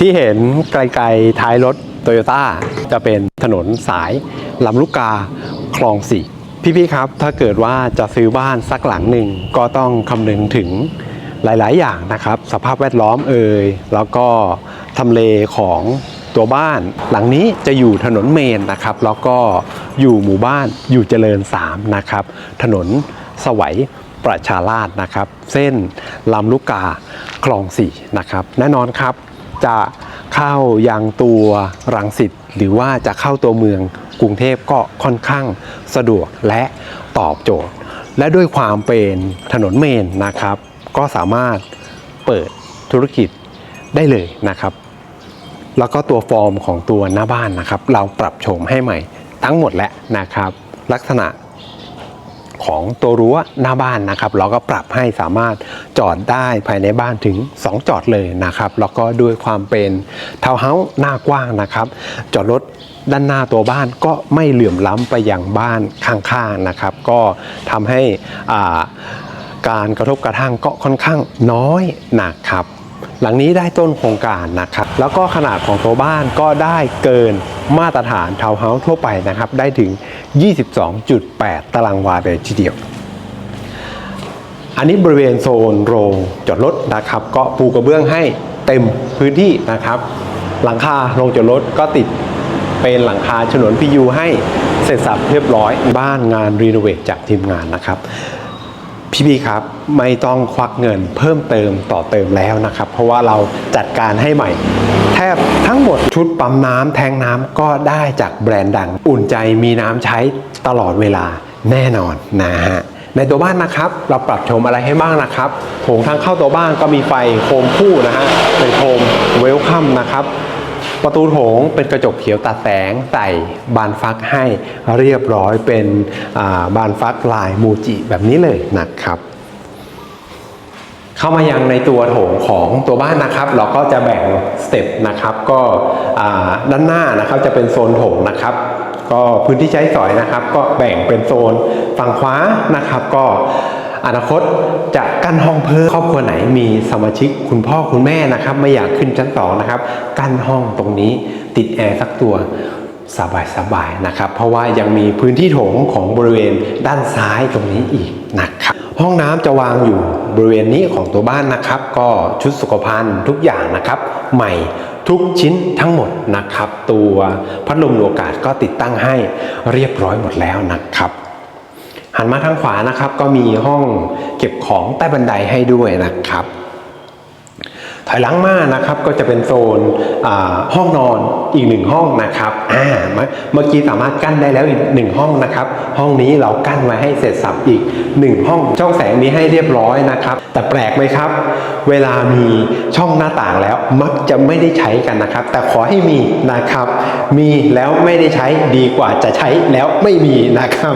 ที่เห็นไกลๆท้ายรถโตโยต้าจะเป็นถนนสายลำลูกกาคลองสี่พี่ๆครับ ถ้าเกิดว่าจะซื้อบ้านสักหลังหนึ่งก็ต้องคำนึงถึงหลาย ๆ อย่างนะครับ สภาพแวดล้อมเอ่ยแล้วก็ทำเลของตัวบ้านหลังนี้จะอยู่ถนนเมนนะครับ แล้วก็อยู่หมู่บ้านอยู่เจริญ 3 นะครับ ถนนสวัยประชาราษฎร์นะครับ เส้นลำลูกกาคลองสี่นะครับ แน่นอนครับ จะเข้ายังตัวรังสิตหรือว่าจะเข้าตัวเมืองกรุงเทพก็ค่อนข้างสะดวกและตอบโจทย์ และด้วยความเป็นถนนเมนนะครับ ก็สามารถเปิดธุรกิจได้เลยนะครับ แล้วก็ตัวฟอร์มของตัวหน้าบ้านนะครับ เราปรับโฉมให้ใหม่ทั้งหมดแล้วนะครับ ลักษณะ ของตัวรั้วหน้าบ้านนะครับ เราก็ปรับให้สามารถจอดได้ภายในบ้านถึง 2 จอดเลยนะครับ แล้วก็ด้วยความเป็นทาวน์เฮาส์หน้ากว้างนะครับ จอดรถด้านหน้าตัวบ้านก็ไม่เหลื่อมล้ำไปยังบ้านข้างๆนะครับ ก็ทำให้การกระทบกระทั่งก็ค่อนข้างน้อยนะครับ หลังนี้ได้ต้นโครงการนะครับ แล้วก็ขนาดของตัวบ้านก็ได้เกินมาตรฐานทาวน์เฮาส์ทั่วไปนะครับ ได้ถึง 22.8 ตารางวาเลยทีเดียว อันนี้บริเวณโซนโรงจอดรถนะครับ ก็ปูกระเบื้องให้เต็มพื้นที่นะครับ หลังคาโรงจอดรถก็ติดเป็นหลังคาฉนวนพียูให้เสร็จสับเรียบร้อยบ้านงานรีโนเวทจากทีมงานนะครับ พี่พี่ครับไม่ต้องควักเงินเพิ่มเติมต่อเติมแล้วนะครับ เพราะว่าเราจัดการให้ใหม่ แทบทั้งหมดชุดปั๊มน้ำแทงน้ำก็ได้จากแบรนด์ดัง อุ่นใจมีน้ำใช้ตลอดเวลาแน่นอนนะฮะในตัวบ้านนะครับ เราปรับโฉมอะไรให้บ้างนะครับโถงทางเข้าตัวบ้านก็มีไฟโคมคู่นะฮะเป็นโคมเวลคัมนะครับ ประตูโถงเป็นกระจกเขียวตัดแสงใส่บานฟักให้เรียบร้อยเป็นบานฟักลายมูจิแบบนี้เลยนะครับเข้ามายังในตัวโถงของตัวบ้านนะครับ เราก็จะแบ่งสเต็ปนะครับ ก็ด้านหน้านะครับจะเป็นโซนโถงนะครับ ก็พื้นที่ใช้สอยนะครับ ก็แบ่งเป็นโซนฝั่งขวานะครับ ก็ อนาคตจะกั้นห้องเพิ่มครอบครัวไหนมีสมาชิกคุณพ่อคุณแม่นะครับ ไม่อยากขึ้นชั้นสองนะครับ กั้นห้องตรงนี้ติดแอร์สักตัวสบายๆนะครับ เพราะว่ายังมีพื้นที่โถงของบริเวณด้านซ้ายตรงนี้อีกนะครับ ห้องน้ำจะวางอยู่บริเวณนี้ของตัวบ้านนะครับ ก็ชุดสุขภัณฑ์ทุกอย่างนะครับ ใหม่ทุกชิ้นทั้งหมดนะครับ ตัวพัดลมอากาศก็ติดตั้งให้เรียบร้อยหมดแล้วนะครับ หันมาทางขวานะครับ ก็มีห้องเก็บของใต้บันไดให้ด้วยนะครับ ถอยหลังมานะครับก็จะเป็นโซนห้องนอนอีกหนึ่งห้องนะครับอ่าเมื่อเมื่อกี้สามารถกั้นได้แล้วอีกหนึ่งห้องนะครับ ห้องนี้เรากั้นไว้ให้เสร็จสับอีกหนึ่งห้องช่องแสงนี้ให้เรียบร้อยนะครับ แต่แปลกไหมครับ เวลามีช่องหน้าต่างแล้วมักจะไม่ได้ใช้กันนะครับ แต่ขอให้มีนะครับ มีแล้วไม่ได้ใช้ดีกว่าจะใช้แล้วไม่มีนะครับ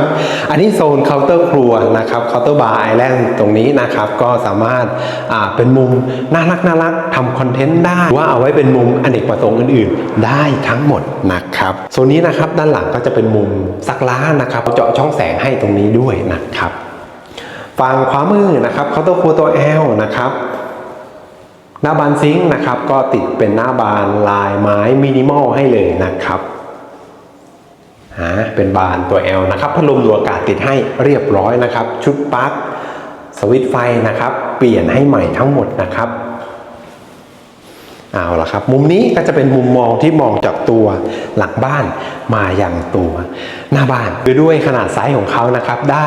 อันนี้โซนเคาน์เตอร์ครัวนะครับเคาน์เตอร์บาร์ไอแลนด์ตรงนี้นะครับก็สามารถอ่าเป็นมุมน่ารักน่ารักทำคอนเทนต์ได้ว่าเอาไว้เป็นมุมอเนกประสงค์อื่นๆ ได้ทั้งหมดนะครับโซนนี้นะครับด้านหลังก็จะเป็นมุมซักล้างนะครับเจาะช่องแสงให้ตรงนี้ด้วยนะครับฝั่งขวามือนะครับเคาน์เตอร์ครัวตัว L นะครับหน้าบานซิงค์นะครับก็ติดเป็นหน้าบานลายไม้มินิมอลให้เลยนะครับฮะเป็นบานตัว L นะครับพัดลมดูอากาศติดให้เรียบร้อยนะครับ ชุดปลั๊กสวิตไฟนะครับ เปลี่ยนให้ใหม่ทั้งหมดนะครับ เอาละครับ มุมนี้ก็จะเป็นมุมมองที่มองจากตัวหลังบ้านมาอย่างตัวหน้าบ้านโดยด้วยขนาดไซส์ของเขานะครับ ได้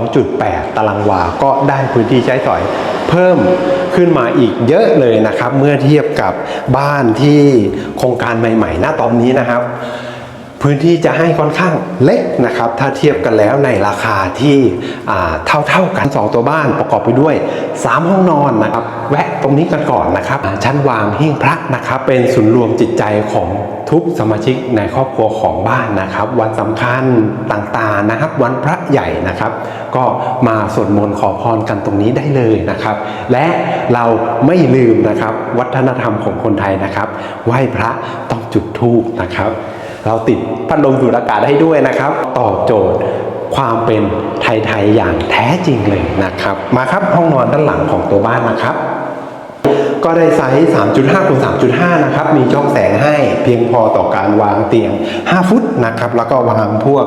22.8 ตารางวา ก็ได้พื้นที่ใช้สอยเพิ่มขึ้นมาอีกเยอะเลยนะครับ เมื่อเทียบกับบ้านที่โครงการใหม่ ๆ ณตอนนี้นะครับ พื้นที่จะให้ค่อนข้างเล็กนะครับ ถ้าเทียบกันแล้วในราคาที่อ่าเท่าๆกัน 2 ตัวบ้านประกอบไปด้วย 3 ห้องนอนนะครับ แวะตรงนี้กันก่อนนะครับ ชั้นวางหิ้งพระนะครับ เป็นศูนย์รวมจิตใจของทุกสมาชิกในครอบครัวของบ้านนะครับ วันสำคัญต่างๆนะครับ วันพระใหญ่นะครับ ก็มาสวดมนต์ขอพรกันตรงนี้ได้เลยนะครับ และเราไม่ลืมนะครับ วัฒนธรรมของคนไทยนะครับ ไหว้พระต้องจุดธูปนะครับ เราติดพัดลมดูดอากาศให้ด้วยนะครับ ตอบโจทย์ความเป็นไทยๆอย่างแท้จริงเลยนะครับ มาครับห้องนอนด้านหลังของตัวบ้านนะครับ ก็ได้ไซส์ 3.5คูณ3.5 นะครับ มีช่องแสงให้เพียงพอต่อการวางเตียง 5 ฟุตนะครับ แล้วก็วางพวก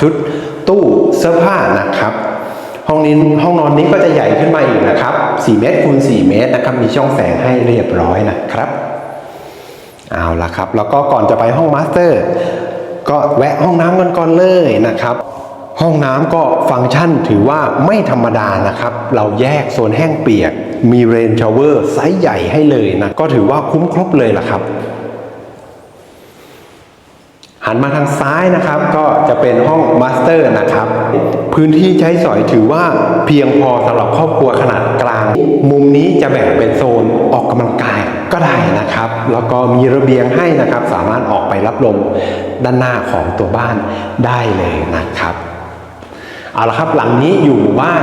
ชุดตู้เสื้อผ้านะครับห้องนี้ห้องนอนนี้ก็จะใหญ่ขึ้นมาอีกนะครับ 4 เมตรคูณ4เมตรนะครับ มีช่องแสงให้เรียบร้อยนะครับ เอาละครับ แล้วก็ก่อนจะไปห้องมาสเตอร์ก็แวะห้องน้ำกันก่อนเลยนะครับ ห้องน้ำก็ฟังก์ชันถือว่าไม่ธรรมดานะครับ เราแยกโซนแห้งเปียก มีเรนชาวเวอร์ไซส์ใหญ่ให้เลยนะ ก็ถือว่าคุ้มครบเลยล่ะครับ หันมาทางซ้ายนะครับ ก็จะเป็นห้องมาสเตอร์นะครับ พื้นที่ใช้สอยถือว่าเพียงพอสำหรับครอบครัวขนาดกลาง มุมนี้จะแบ่งเป็นโซนออกกำลังกาย ก็ได้นะครับ แล้วก็มีระเบียงให้นะครับ สามารถออกไปรับลมด้านหน้าของตัวบ้านได้เลยนะครับเอาละครับหลังนี้อยู่หมู่บ้าน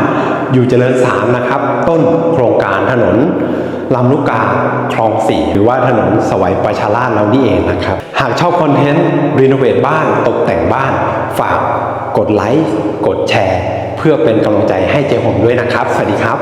อยู่เจริญสามนะครับ ต้นโครงการถนนลำลูกกาคลองสี่หรือว่าถนนสวัยประชาราชเรานี่เองนะครับ หากชอบคอนเทนต์รีโนเวทบ้านตกแต่งบ้าน ฝากกดไลค์กดแชร์ เพื่อเป็นกำลังใจให้เจผมด้วยนะครับ สวัสดีครับ